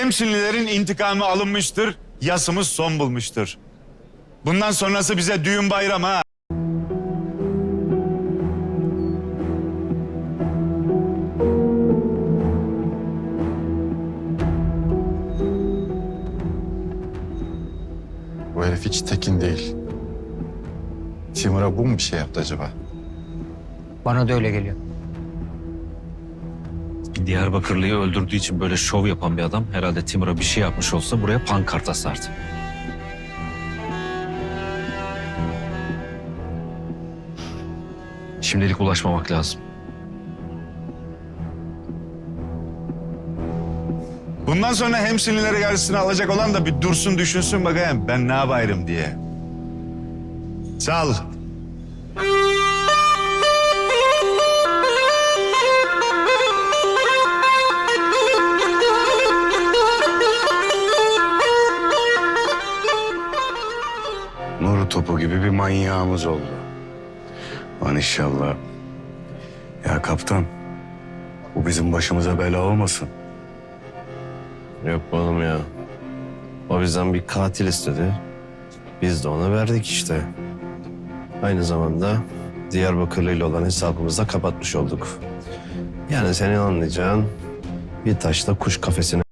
Hemşinlilerin intikamı alınmıştır, yasımız son bulmuştur. Bundan sonrası bize düğün bayram ha. Bu herif hiç tekin değil. Timur'a bu mu bir şey yaptı acaba? Bana da öyle geliyor. Diyarbakırlı'yı öldürdüğü için böyle şov yapan bir adam herhalde Timur'a bir şey yapmış olsa buraya pankart asardı. Şimdilik ulaşmamak lazım. Bundan sonra hemşinlileri karşısına alacak olan da bir dursun düşünsün bakayım ben ne yapayım diye. Sal. Nuru topu gibi bir manyağımız oldu. Lan inşallah. Ya kaptan, bu bizim başımıza bela olmasın. Yok oğlum ya. O bizden bir katil istedi. Biz de ona verdik işte. Aynı zamanda Diyarbakırlı ile olan hesabımızı da kapatmış olduk. Yani senin anlayacağın bir taşla kuş kafesine